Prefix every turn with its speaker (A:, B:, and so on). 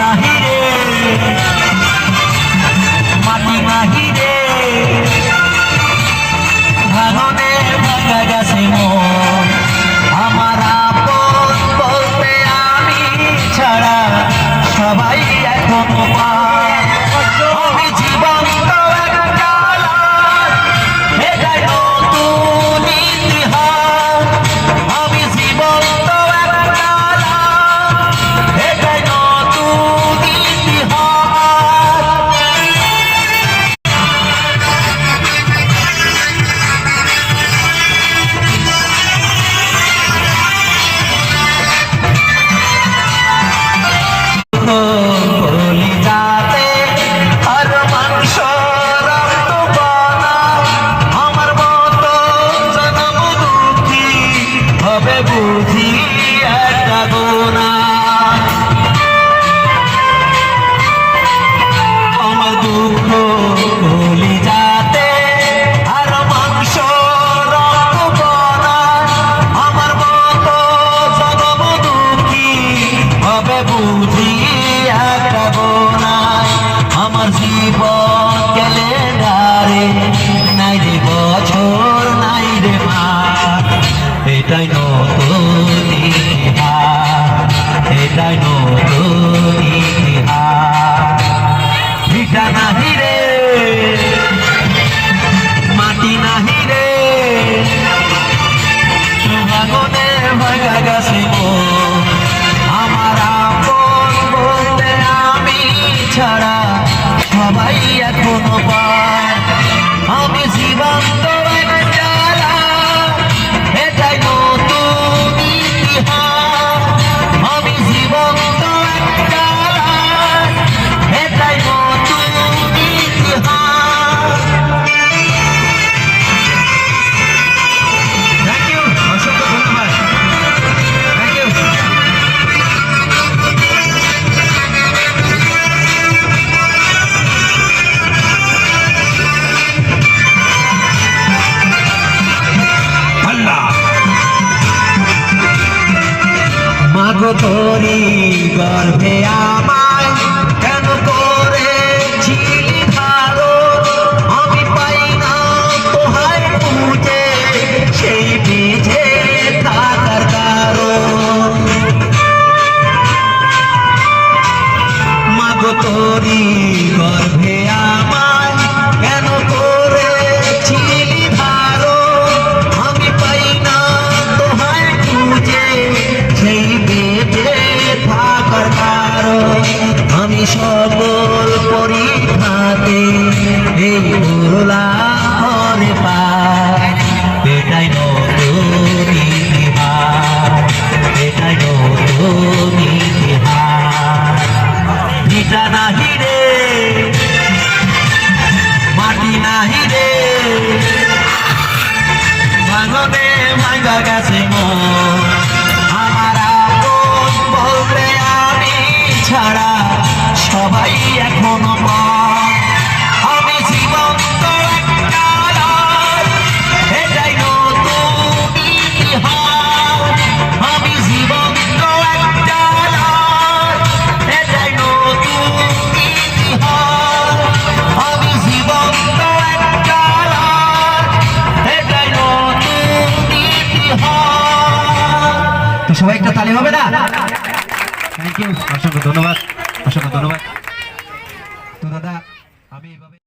A: Para বুঝি আঁকাব না আমার জীবন ক্যালেন্ডারে নাই রে বছর নাই রে মাস এটাই নতুন এটাই নতুন ধরি গর্ভে আমায় কেন করে ঝিলি ভালো? আমি পাই না তোহার পুজে সেই বিজে থাকার কারণ। মাগো তোরি গর্ভে আমায় তো সবাই একটা তালি হবে না? থ্যাংক ইউ অসংখ্য ধন্যবাদ। অসংখ্য ধন্যবাদ। তো দাদা, আমি